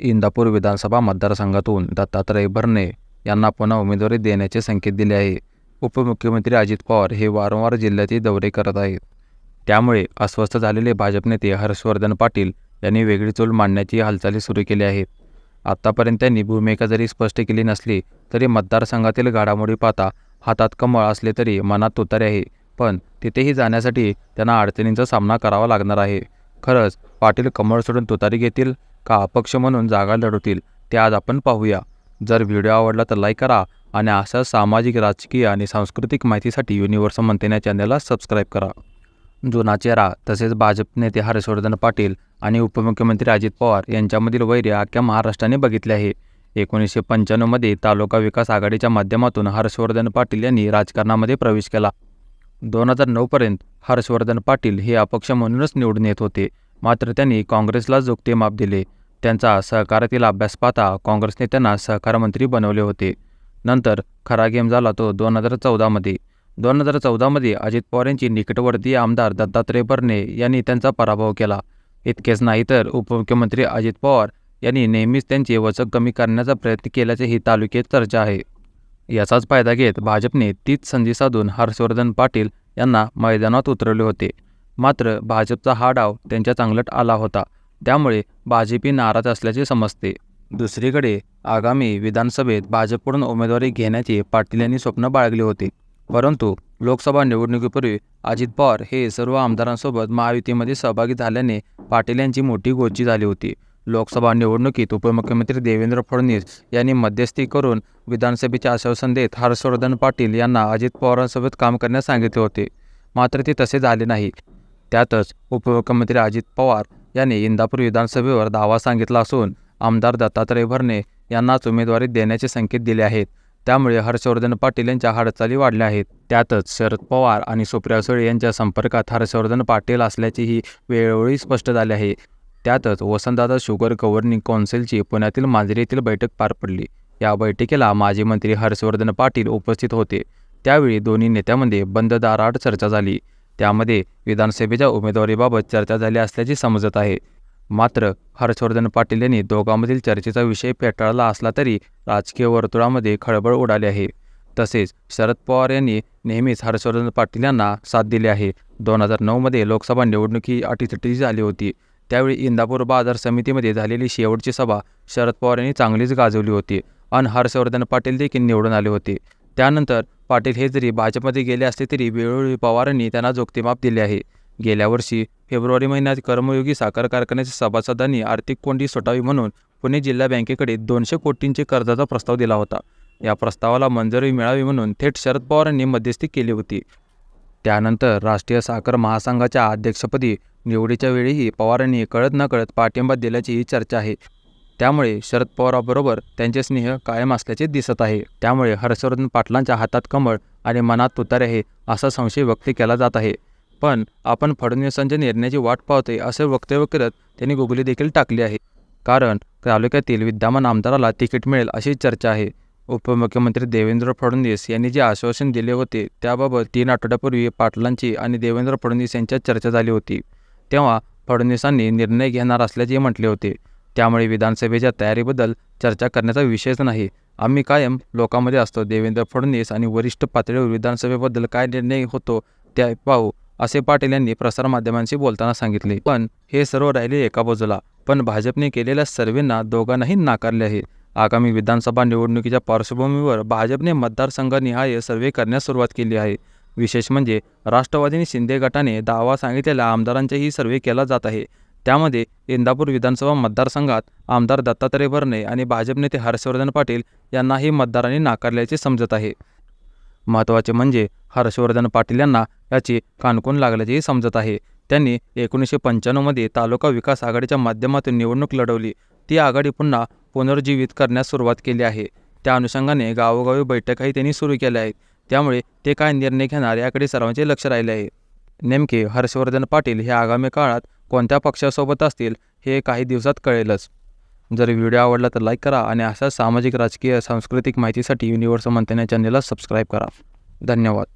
इंदापूर विधानसभा मतदारसंघातून दत्तात्रय भरणे यांना पुन्हा उमेदवारी देण्याचे संकेत दिले आहे. उपमुख्यमंत्री अजित पवार हे वारंवार जिल्ह्याचे दौरे करत आहेत. त्यामुळे अस्वस्थ झालेले भाजप नेते हर्षवर्धन पाटील यांनी वेगळी चूल मांडण्याची हालचाली सुरू केली आहेत. आत्तापर्यंत त्यांनी भूमिका जरी स्पष्ट केली नसली तरी मतदारसंघातील घडामोडी पाहता हातात कमळ असले तरी मनात तुतारे आहे. पण तिथेही जाण्यासाठी त्यांना अडचणींचा सामना करावा लागणार आहे. खरंच पाटील कमळ सोडून तुतारी घेतील? का अपक्ष म्हणून जागा लढवतील ते आज आपण पाहूया. जर व्हिडिओ आवडला तर लाईक करा आणि अशा सामाजिक राजकीय आणि सांस्कृतिक माहितीसाठी युनिव्हर्सल मंथन या चॅनलला सबस्क्राईब करा. जुना चेहरा तसेच भाजप नेते हर्षवर्धन पाटील आणि उपमुख्यमंत्री अजित पवार यांच्यामधील वैर्य अख्ख्या महाराष्ट्राने बघितले आहे. एकोणीसशे पंच्याण्णवमध्ये तालुका विकास आघाडीच्या माध्यमातून हर्षवर्धन पाटील यांनी राजकारणामध्ये प्रवेश केला. दोन हजार नऊपर्यंत हर्षवर्धन पाटील हे अपक्ष म्हणूनच निवडून येत होते. मात्र त्यांनी काँग्रेसला जोगते माप दिले. त्यांचा सहकारातील अभ्यास पाहता काँग्रेसने त्यांना सहकारमंत्री बनवले होते. नंतर खरा गेम झाला तो दोन हजार चौदामध्ये दोन हजार चौदामध्ये अजित पवार यांची निकटवर्तीय आमदार दत्तात्रय भरणे यांनी त्यांचा पराभव केला. इतकेच नाही तर उपमुख्यमंत्री अजित पवार यांनी नेहमीच त्यांचे वचक कमी करण्याचा प्रयत्न केल्याचे ही तालुक्यात चर्चा आहे. याचाच फायदा घेत भाजपने तीच संधी साधून हर्षवर्धन पाटील यांना मैदानात उतरवले होते. मात्र भाजपचा हा डाव त्यांच्या चांगलट आला होता. त्यामुळे भाजपी नाराज असल्याचे समजते. दुसरीकडे आगामी विधानसभेत भाजपकडून उमेदवारी घेण्याचे पाटील यांनी स्वप्न बाळगले होते. परंतु लोकसभा निवडणुकीपूर्वी अजित पवार हे सर्व आमदारांसोबत महायुतीमध्ये सहभागी झाल्याने पाटील यांची मोठी गोची झाली होती. लोकसभा निवडणुकीत उपमुख्यमंत्री देवेंद्र फडणवीस यांनी मध्यस्थी करून विधानसभेचे आश्वासन देत हर्षवर्धन पाटील यांना अजित पवारांसोबत काम करण्यास सांगितले होते. मात्र ते तसे झाले नाही. त्यातच उपमुख्यमंत्री अजित पवार यांनी इंदापूर विधानसभेवर दावा सांगितला असून आमदार दत्तात्रय भरणे यांनाच उमेदवारी देण्याचे संकेत दिले आहेत. त्यामुळे हर्षवर्धन पाटील यांच्या हालचाली वाढल्या आहेत. त्यातच शरद पवार आणि सुप्रिया सुळे यांच्या संपर्कात हर्षवर्धन पाटील असल्याचेही वेळोवेळी स्पष्ट झाले आहे. त्यातच वसंतदादा शुगर गव्हर्निंग कौन्सिलची पुण्यातील मांजरी येथील बैठक पार पडली. या बैठकीला माजी मंत्री हर्षवर्धन पाटील उपस्थित होते. त्यावेळी दोन्ही नेत्यांमध्ये बंद दाराआड चर्चा झाली. त्यामध्ये विधानसभेच्या उमेदवारीबाबत चर्चा झाली असल्याचे समजत आहे. मात्र हर्षवर्धन पाटील यांनी दोघांमधील चर्चेचा विषय फेटाळला असला तरी राजकीय वर्तुळामध्ये खळबळ उडाली आहे. तसेच शरद पवार यांनी नेहमीच हर्षवर्धन पाटील यांना साथ दिली आहे. दोन हजार नऊमध्ये लोकसभा निवडणुकी अटीतटी झाली होती. त्यावेळी इंदापूर बाजार समितीमध्ये झालेली शेवटची सभा शरद पवार यांनी चांगलीच गाजवली होती आणि हर्षवर्धन पाटील देखील निवडून आले होते. त्यानंतर पाटील हे जरी भाजपमध्ये गेले असले तरी वेळोवेळी पवारांनी त्यांना जोगतेमाप दिले आहे. गेल्या वर्षी फेब्रुवारी महिन्यात कर्मयोगी साखर कारखान्याच्या सभासदांनी आर्थिक कोंडी सुटावी म्हणून पुणे जिल्हा बँकेकडे दोनशे कोटींचे कर्जाचा प्रस्ताव दिला होता. या प्रस्तावाला मंजुरी मिळावी म्हणून थेट शरद पवारांनी मध्यस्थी केली होती. त्यानंतर राष्ट्रीय साखर महासंघाच्या अध्यक्षपदी निवडीच्या वेळीही पवारांनी कळत नकळत पाठिंबा दिल्याची ही चर्चा आहे. त्यामुळे शरद पवाराबरोबर त्यांचे स्नेह कायम असल्याचे दिसत आहे. त्यामुळे हर्षवर्धन पाटलांच्या हातात कमळ आणि मनात तुतारे आहे असा संशय व्यक्त केला जात आहे. पण आपण फडणवीसांच्या निर्णयाची वाट पाहतोय असे वक्तव्य करत त्यांनी गुगली देखील टाकली आहे. कारण तालुक्यातील विद्यमान आमदाराला तिकीट मिळेल अशी चर्चा आहे. उपमुख्यमंत्री देवेंद्र फडणवीस यांनी जे आश्वासन दिले होते त्याबाबत तीन आठवड्यापूर्वी पाटलांची आणि देवेंद्र फडणवीस यांच्यात चर्चा झाली होती. तेव्हा फडणवीसांनी निर्णय घेणार असल्याचे म्हटले होते. त्यामुळे विधानसभेच्या तयारीबद्दल चर्चा करण्याचा विषयच नाही. आम्ही कायम लोकांमध्ये असतो. देवेंद्र फडणवीस आणि वरिष्ठ पातळीवर विधानसभेबद्दल काय निर्णय होतो ते पाहू असे पाटील यांनी प्रसारमाध्यमांशी बोलताना सांगितले. पण हे सर्व राहिले एका बाजूला. पण भाजपने केलेल्या सर्वेंना दोघांनाही नाकारले आहे. आगामी विधानसभा निवडणुकीच्या पार्श्वभूमीवर भाजपने मतदारसंघनिहाय सर्वे करण्यास सुरुवात केली आहे. विशेष म्हणजे राष्ट्रवादीने शिंदे गटाने दावा सांगितलेल्या आमदारांचाही सर्वे केला जात आहे. त्यामध्ये इंदापूर विधानसभा मतदारसंघात आमदार दत्तात्रय भरणे आणि भाजप नेते हर्षवर्धन पाटील यांनाही मतदारांनी नाकारल्याचे समजत आहे. महत्त्वाचे म्हणजे हर्षवर्धन पाटील यांना याची कानकोन लागल्याचेही समजत आहे. त्यांनी एकोणीसशे पंच्याण्णवमध्ये तालुका विकास आघाडीच्या माध्यमातून निवडणूक लढवली. ती आघाडी पुन्हा पुनर्जीवित करण्यास सुरुवात केली आहे. त्या अनुषंगाने गावोगावी बैठकाही त्यांनी सुरू केल्या आहेत. त्यामुळे ते काय निर्णय घेणार याकडे सर्वांचे लक्ष राहिले आहे. नेमके हर्षवर्धन पाटील हे आगामी काळात कोणत्या पक्षासोबत असतील हे काही दिवसात कळेलच. जर व्हिडिओ आवडला तर लाईक करा आणि अशा सामाजिक राजकीय सांस्कृतिक माहितीसाठी युनिव्हर्सल मंथन या चॅनलला सबस्क्राईब करा. धन्यवाद.